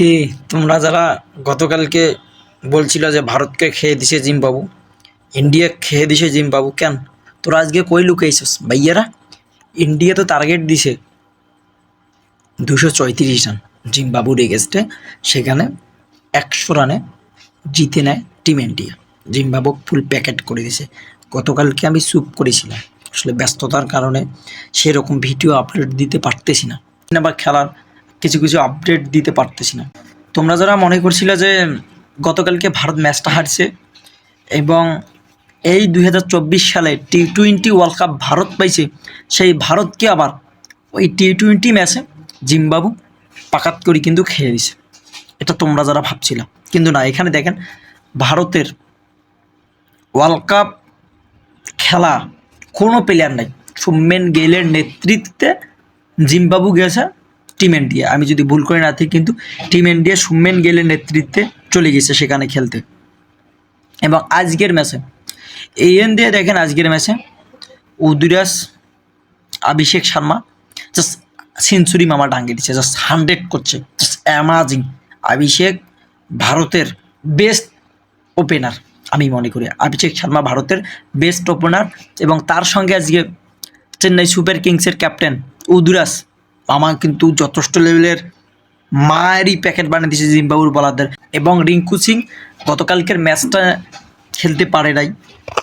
কি তোমরা যারা গতকালকে বলছিল যে ভারতকে খেয়ে দিছে জিম্বাবু, ইন্ডিয়া খেয়ে দিছে জিম্বাবু, কেন? তোরা আজকে কই লুকাইছিস ভাইয়ারা? ইন্ডিয়া তো টার্গেট দিছে দুশো চৌত্রিশ রান জিম্বাবুর এগেস্টে সেখানে একশো রানে জিতে নেয় team India Zimbabwe full packet করে দিছে। গতকালকে আমি চুপ করেছিলাম। আসলে ব্যস্ততার কারণে সেরকম ভিডিও আপলোড দিতে পারতেছি না। বা খেলার কিছু কিছু আপডেট দিতে পারতেছি না। তোমরা যারা মনে করছিলে যে গতকালকে ভারত ম্যাচটা হারছে এবং এই দু হাজার চব্বিশ সালে T twenty world cup Bharat পাইছে, সেই ভারতকে আবার ওই টি টোয়েন্টি ম্যাচে জিম্বাবু পাকাত করে কিন্তু খেয়ে দিছে। এটা তোমরা যারা ভাবছিলা। কিন্তু না, এখানে দেখেন ভারতের ওয়ার্ল্ড কাপ খেলা কোনো প্লেয়ার নাই। সুমেন গেলের নেতৃত্বে জিম্বাবু গেছে টিম ইন্ডিয়া আমি যদি ভুল করে না থাকি কিন্তু টিম ইন্ডিয়া সুমেন গেলের নেতৃত্বে চলে গেছে সেখানে খেলতে। এবং আজকের ম্যাচে এন দিয়ে দেখেন আজকের ম্যাচে উদুরাস, অভিষেক শর্মা জাস্ট সেঞ্চুরি মামা ডাঙ্গে দিচ্ছে জাস্ট হান্ড্রেড করছে জাস্ট অ্যামাজিং অভিষেক ভারতের বেস্ট ওপেনার আমি মনে করি। অভিষেক শর্মা ভারতের বেস্ট ওপেনার এবং তার সঙ্গে আজকে চেন্নাই সুপার কিংসের ক্যাপ্টেন উদুরাস। মামা কিন্তু যথেষ্ট লেভেলের মায়েরই প্যাকেট বানিয়ে দিয়েছে জিম্বাবুর বলারদের এবং রিঙ্কু সিং গতকালকের ম্যাচটা খেলতে পারে নাই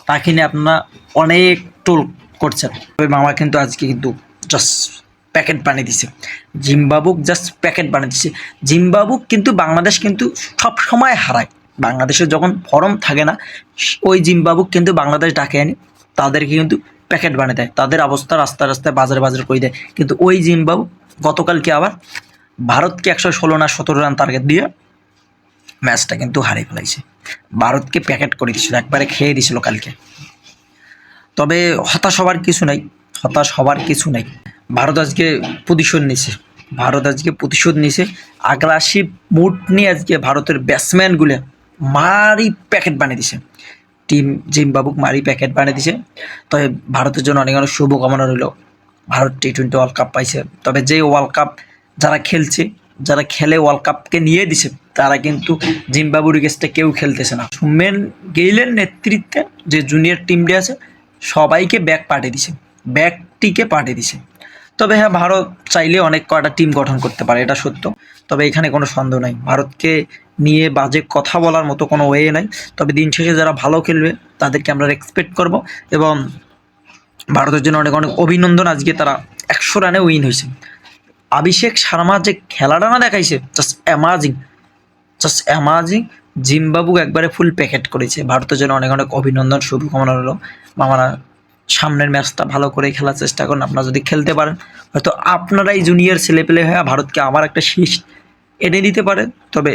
তাকে নিয়ে আপনারা অনেক টোল করছেন। তবে মামা কিন্তু আজকে কিন্তু জাস্ট প্যাকেট বানিয়ে দিছে জিম্বাবুক জাস্ট প্যাকেট বানিয়ে দিছে জিম্বাবুক কিন্তু বাংলাদেশ কিন্তু সব সময় হারায়। বাংলাদেশের যখন ফরম থাকে না, ওই জিম্বাবুক কিন্তু বাংলাদেশ ডাকে আনি। তাদেরকে কিন্তু প্যাকেট বানিয়ে দেয়। তাদের অবস্থা রাস্তায় রাস্তায় বাজারে বাজারে করে দেয়। কিন্তু ওই জিম্বাবু গতকালকে আবার ভারতকে একশো ষোলো না সতেরো রান টার্গেট দিয়ে ম্যাচটা কিন্তু হারিয়ে ফেলাইছে। ভারতকে প্যাকেট করে দিয়েছিল, একবারে খেয়ে দিয়েছিল কালকে। তবে হতাশ হবার কিছু নাই, হতাশ হবার কিছু নাই। ভারত আজকে প্রতিশোধ নিছে ভারত আজকে প্রতিশোধ নিছে আগ্রাসী মুড নিয়ে আজকে ভারতের ব্যাটসম্যানগুলো মারি প্যাকেট বানিয়ে দিছে টিম জিম্বাবুক মারি প্যাকেট বানিয়ে দিছে। তবে ভারতের জন্য অনেক অনেক শুভকামনা রইল। Bharat T twenty world cup পাইছে। তবে যে ওয়ার্ল্ড কাপ যারা খেলছে, যারা খেলে ওয়ার্ল্ড কাপকে নিয়ে দিছে, তারা কিন্তু জিম্বাবুর গেস্টে কেউ খেলতেছে না। সুমেন গেইলের নেতৃত্বে যে জুনিয়র টিমটি আছে, সবাইকে ব্যাক পাঠিয়ে দিছে। ব্যাকটিকে পাঠিয়ে দিছে। তবে হ্যাঁ ভারত চাইলে অনেক কয়টা টিম গঠন করতে পারে, এটা সত্য। তবে এখানে কোনো সন্দেহ নাই। ভারতকে নিয়ে বাজে কথা বলার মতো কোনো ওয়ে নাই। তবে দিন শেষে যারা ভালো খেলবে, তাদেরকে আমরা এক্সপেক্ট করব এবং ভারতের জন্য অনেক অনেক অভিনন্দন আজকে তারা একশো রানে উইন হয়েছে। অভিষেক শর্মা যে খেলাটা না দেখাইছে just amazing just amazing Zimbabwe একবারে ফুল প্যাকেট করেছে। ভারতের জন্য অনেক অনেক অভিনন্দন, শুভকামনা হলো মামারা, সামনের ম্যাচটা ভালো করে খেলার চেষ্টা করুন, আপনারা যদি খেলতে পারেন, হয়তো আপনারাই জুনিয়র ছেলেপেলে হয়ে ভারতকে আবার একটা শীষ এনে দিতে পারেন তবে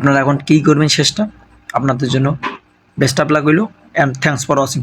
আপনারা এখন কী করবেন শেষটা? আপনাদের জন্য বেস্ট অফ হইল অ্যান্ড থ্যাংকস ফর ওয়াচিং